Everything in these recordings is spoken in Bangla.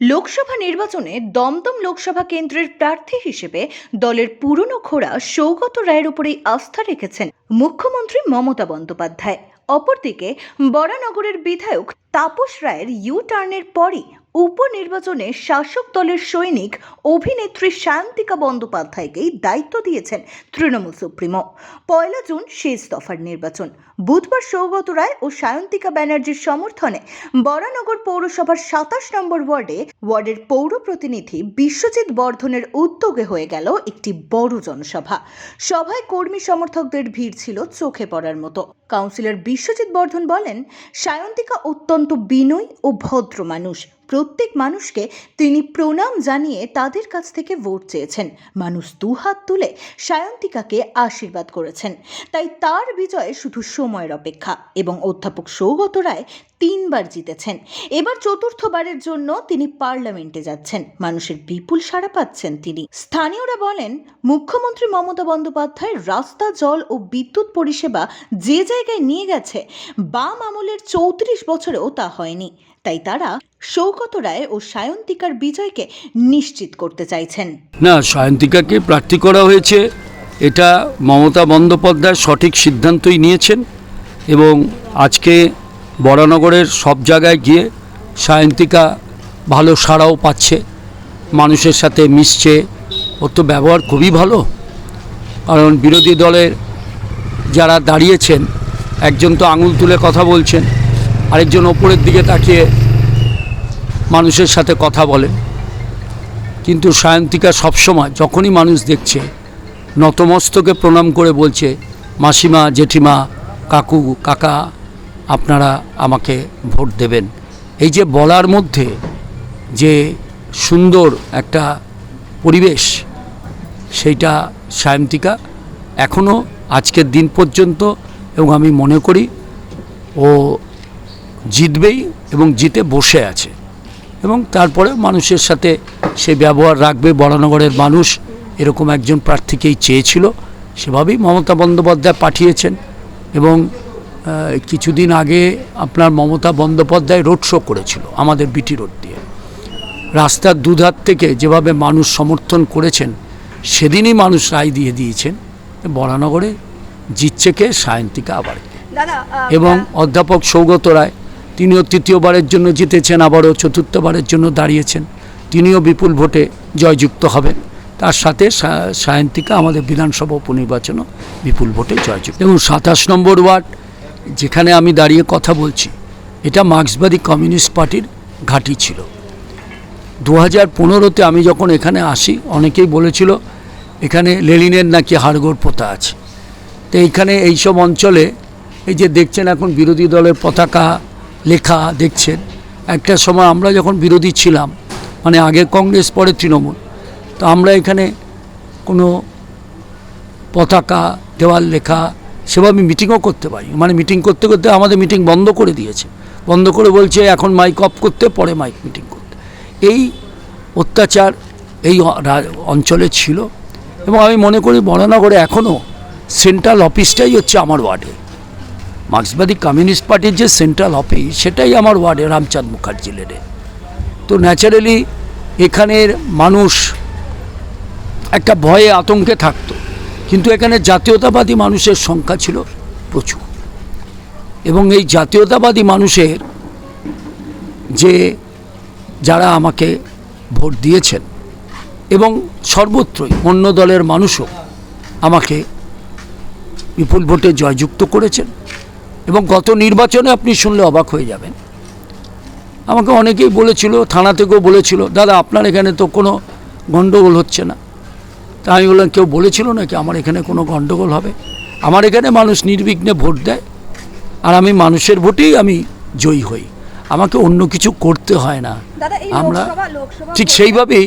লোকসভা নির্বাচনে দমদম লোকসভা কেন্দ্রের প্রার্থী হিসেবে দলের পুরনো খোড়া সৌগত রায়ের উপরেই আস্থা রেখেছেন মুখ্যমন্ত্রী মমতা বন্দ্যোপাধ্যায়। অপরদিকে বরানগরের বিধায়ক তাপস রায়ের ইউ টার্নের পরই উপনির্বাচনে শাসক দলের সৈনিক অভিনেত্রী সায়ন্তিকা বন্দ্যোপাধ্যায়কেই দায়িত্ব দিয়েছেন তৃণমূল সুপ্রিমো। পয়লা জুন শেষ দফার নির্বাচন। বুধবার সৌগত রায় ও সায়ন্তিকা ব্যানার্জির সমর্থনে বরানগর পৌরসভার সাতাশ নম্বর ওয়ার্ডে ওয়ার্ডের পৌর প্রতিনিধি বিশ্বজিৎ বর্ধনের উদ্যোগে হয়ে গেল একটি বড় জনসভা। সভায় কর্মী সমর্থকদের ভিড় ছিল চোখে পড়ার মতো। কাউন্সিলর বিশ্বজিৎ বর্ধন বলেন, সায়ন্তিকা অত্যন্ত বিনয়ী ও ভদ্র মানুষ। প্রত্যেক মানুষকে তিনি প্রণাম জানিয়ে তাদের কাছ থেকে ভোট চেয়েছেন। মানুষ দুহাত তুলে সায়ন্তিকাকে আশীর্বাদ করেছেন। তাই তার বিজয়ে শুধু সময়ের অপেক্ষা এবং অধ্যাপক সৌগত রায় তিনবার জিতেছেন। এবার চতুর্থবারের জন্য তিনি পার্লামেন্টে যাচ্ছেন। মানুষের বিপুল সাড়া পাচ্ছেন তিনি। স্থানীয়রা বলেন, মুখ্যমন্ত্রী মমতা বন্দ্যোপাধ্যায় রাস্তা, জল ও বিদ্যুৎ পরিষেবা যে জায়গায় নিয়ে গেছে, বাম আমলের চৌত্রিশ বছরেও তা হয়নি। তাই তারা সৌগত রায় ও সায়ন্তিকার বিজয়কে নিশ্চিত করতে চাইছেন। না, সায়ন্তিকাকে প্রার্থী করা হয়েছে। এটা মমতা বন্দ্যোপাধ্যায় সঠিক সিদ্ধান্তই নিয়েছেন এবং আজকে বরানগরের সব জায়গায় গিয়ে সায়ন্তিকা ভালো সাড়াও পাচ্ছে। মানুষের সাথে মিশছে। ওর তো ব্যবহার খুবই ভালো। কারণ বিরোধী দলের যারা দাঁড়িয়েছেন, একজন তো আঙুল তুলে কথা বলছেন। আরেকজন ওপরের দিকে তাকিয়ে মানুষের সাথে কথা বলেন কিন্তু সায়ন্তিকা সবসময় যখনই মানুষ দেখছে, নতমস্তকে প্রণাম করে বলছে, মাসিমা, জেঠিমা, কাকু, কাকা, আপনারা আমাকে ভোট দেবেন। এই যে বলার মধ্যে যে সুন্দর একটা পরিবেশ, সেইটা সায়ন্তিকা এখনও আজকের দিন পর্যন্ত, এবং আমি মনে করি ও জিতবেই এবং জিতে বসে আছে। এবং তারপরে মানুষের সাথে সে ব্যবহার রাখবে। বরানগরের মানুষ এরকম একজন প্রার্থীকেই চেয়েছিল। সেভাবেই মমতা বন্দ্যোপাধ্যায় পাঠিয়েছেন এবং কিছুদিন আগে আপনার মমতা বন্দ্যোপাধ্যায় রোড শো করেছিল আমাদের বিটি রোড দিয়ে। রাস্তার দুধার থেকে যেভাবে মানুষ সমর্থন করেছেন সেদিনই মানুষ রায় দিয়ে দিয়েছেন বরানগরে জিতছে কে সায়ন্তিকা আবার এবং অধ্যাপক সৌগত রায় তিনিও তৃতীয়বারের জন্য জিতেছেন, আবারও চতুর্থবারের জন্য দাঁড়িয়েছেন। তিনিও বিপুল ভোটে জয়যুক্ত হবেন। তার সাথে সায়ন্তিকা আমাদের বিধানসভা উপনির্বাচনও বিপুল ভোটে জয়যুক্ত। এবং সাতাশ নম্বর ওয়ার্ড, যেখানে আমি দাঁড়িয়ে কথা বলছি, এটা মার্ক্সবাদী কমিউনিস্ট পার্টির ঘাঁটি ছিল। দু হাজার পনেরোতে আমি যখন এখানে আসি, অনেকেই বলেছিল, এখানে লেলিনের নাকি হাড়গোড় পোতা আছে? তো এইখানে এইসব অঞ্চলে এই যে দেখছেন এখন বিরোধী দলের পতাকা লেখা দেখছেন। একটা সময় আমরা যখন বিরোধী ছিলাম মানে আগে কংগ্রেস, পরে তৃণমূল, তো আমরা এখানে কোনো পতাকা, দেওয়াল লেখা সেভাবে আমি মিটিংও করতে পারি মানে মিটিং করতে করতে আমাদের মিটিং বন্ধ করে দিয়েছে। বন্ধ করে বলছে, এখন মাইক অফ করতে, পরে মাইক মিটিং করতে। এই অত্যাচার এই অঞ্চলে ছিল এবং আমি মনে করি বরানগরে এখনও সেন্ট্রাল অফিসটাই হচ্ছে আমার ওয়ার্ডে। মার্ক্সবাদী কমিউনিস্ট পার্টির যে সেন্ট্রাল অফিস, সেটাই আমার ওয়ার্ডে রামচাঁদ মুখার্জি লেনে তো ন্যাচারালি এখানের মানুষ একটা ভয়ে আতঙ্কে থাকতো, কিন্তু এখানে জাতীয়তাবাদী মানুষের সংখ্যা ছিল প্রচুর। এবং এই জাতীয়তাবাদী মানুষের যে যারা আমাকে ভোট দিয়েছেন, এবং সর্বত্রই অন্য দলের মানুষও আমাকে বিপুল ভোটে জয়যুক্ত করেছেন। এবং গত নির্বাচনে আপনি শুনলে অবাক হয়ে যাবেন। আমাকে অনেকেই বলেছিল থানা থেকেও বলেছিল দাদা আপনার এখানে তো কোনো গণ্ডগোল হচ্ছে না। তা আমি বললাম কেউ বলেছিল নাকি আমার এখানে কোনো গণ্ডগোল হবে? আমার এখানে মানুষ নির্বিঘ্নে ভোট দেয় আর আমি মানুষের ভোটেই আমি জয়ী হই। আমাকে অন্য কিছু করতে হয় না। আমরা ঠিক সেইভাবেই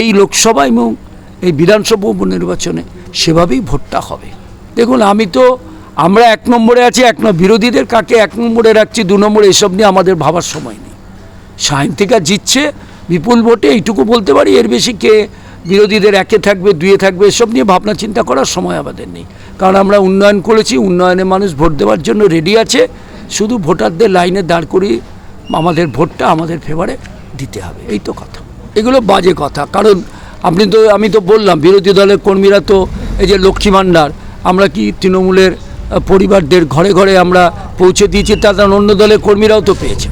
এই লোকসভা এবং এই বিধানসভা উপনির্বাচনে সেভাবেই ভোটটা হবে। দেখুন আমি তো আমরা এক নম্বরে আছি, এক বিরোধীদের কাকে এক নম্বরে রাখছি, দু নম্বরে এসব নিয়ে আমাদের ভাবার সময় নেই। সায়ন্তিকা জিতছে, বিপুল ভোটে, এইটুকু বলতে পারি, এর বেশি কে বিরোধীদের একে থাকবে, দুয়ে থাকবে, এসব নিয়ে ভাবনা চিন্তা করার সময় আমাদের নেই। কারণ আমরা উন্নয়ন করেছি, উন্নয়নে মানুষ ভোট দেওয়ার জন্য রেডি আছে, শুধু ভোটারদের লাইনে দাঁড় করিয়ে আমাদের ভোটটা আমাদের ফেভারে দিতে হবে, এই তো কথা। এগুলো বাজে কথা, কারণ আপনি তো, আমি তো বললাম, বিরোধী দলের কর্মীরা তো, এই যে লক্ষ্মী ভাণ্ডার, আমরা কি তৃণমূলের পরিবারদের ঘরে ঘরে আমরা পৌঁছে দিয়েছি তাদের অন্য দলের কর্মীরাও তো পেয়েছে।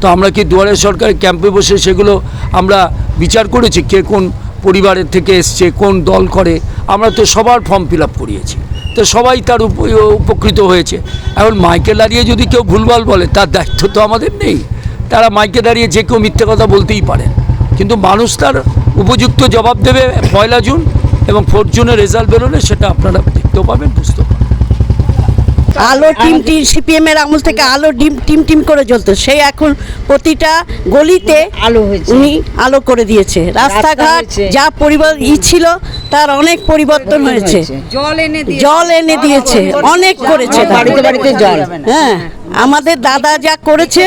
তো আমরা কি দুয়ারে সরকারের ক্যাম্পে বসে সেগুলো আমরা বিচার করেছি, কে কোন পরিবারের থেকে এসছে, কোন দল করে? আমরা তো সবার ফর্ম ফিল আপ করিয়েছি। তো সবাই তার উপ- উপকৃত হয়েছে। এখন মাইকে দাঁড়িয়ে যদি কেউ ভুলভাল বলে, তার দায়িত্ব তো আমাদের নেই। তারা মাইকে দাঁড়িয়ে যে কেউ মিথ্যে কথা বলতেই পারে। কিন্তু মানুষ তার উপযুক্ত জবাব দেবে পয়লা জুন এবং ফোর্থ জুনের রেজাল্ট বেরোলে সেটা আপনারা দেখতেও পাবেন, বুঝতেও পারবেন আলো টিম টিম সিপিএম এর আমল থেকে আলো ডিম টিম টিম করে জ্বলতো। সেই এখন প্রতিটা গলিতে আলো হয়েছে। উনি আলো করে দিয়েছে। রাস্তাঘাট যা পরিবার ই ছিল তার অনেক পরিবর্তন হয়েছে। জল এনে দিয়ে জল এনে দিয়েছে। অনেক করেছে বাড়িতে বাড়িতে জল। হ্যাঁ আমাদের দাদা যা করেছে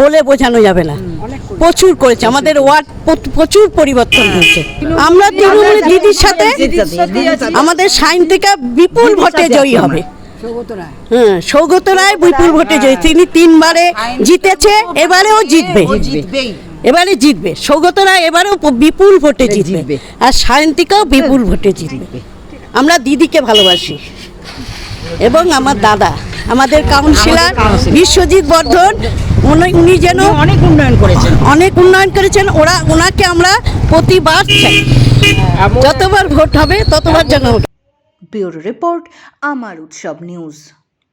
বলে বোঝানো যাবে না। প্রচুর করেছে। আমাদের ওয়ার্ড প্রচুর পরিবর্তন হয়েছে। আমরা তৃণমূলের দিদির সাথে আমাদের সাইন থেকে বিপুল ভোটে জয়ী হবে। হ্যাঁ সৌগত রায় বিপুল ভোটে জয়ী তিনি তিনবারে জিতেছে এবারেও জিতবে। এবারে জিতবে। সৌগত রায় এবারেও বিপুল ভোটে জিতবে। আর সায়ন্তিকাও বিপুল ভোটে জিতবে। আমরা দিদিকে ভালোবাসি। এবং আমার দাদা আমাদের কাউন্সিলর বিশ্বজিৎ বর্ধন উনি- উনি যেন অনেক উন্নয়ন করেছেন। অনেক উন্নয়ন করেছেন। ওরা ওনাকে আমরা প্রতিবার চাই। যতবার ভোট হবে ততবার যেন ব্যুরো রিপোর্ট আমার উৎসব নিউজ।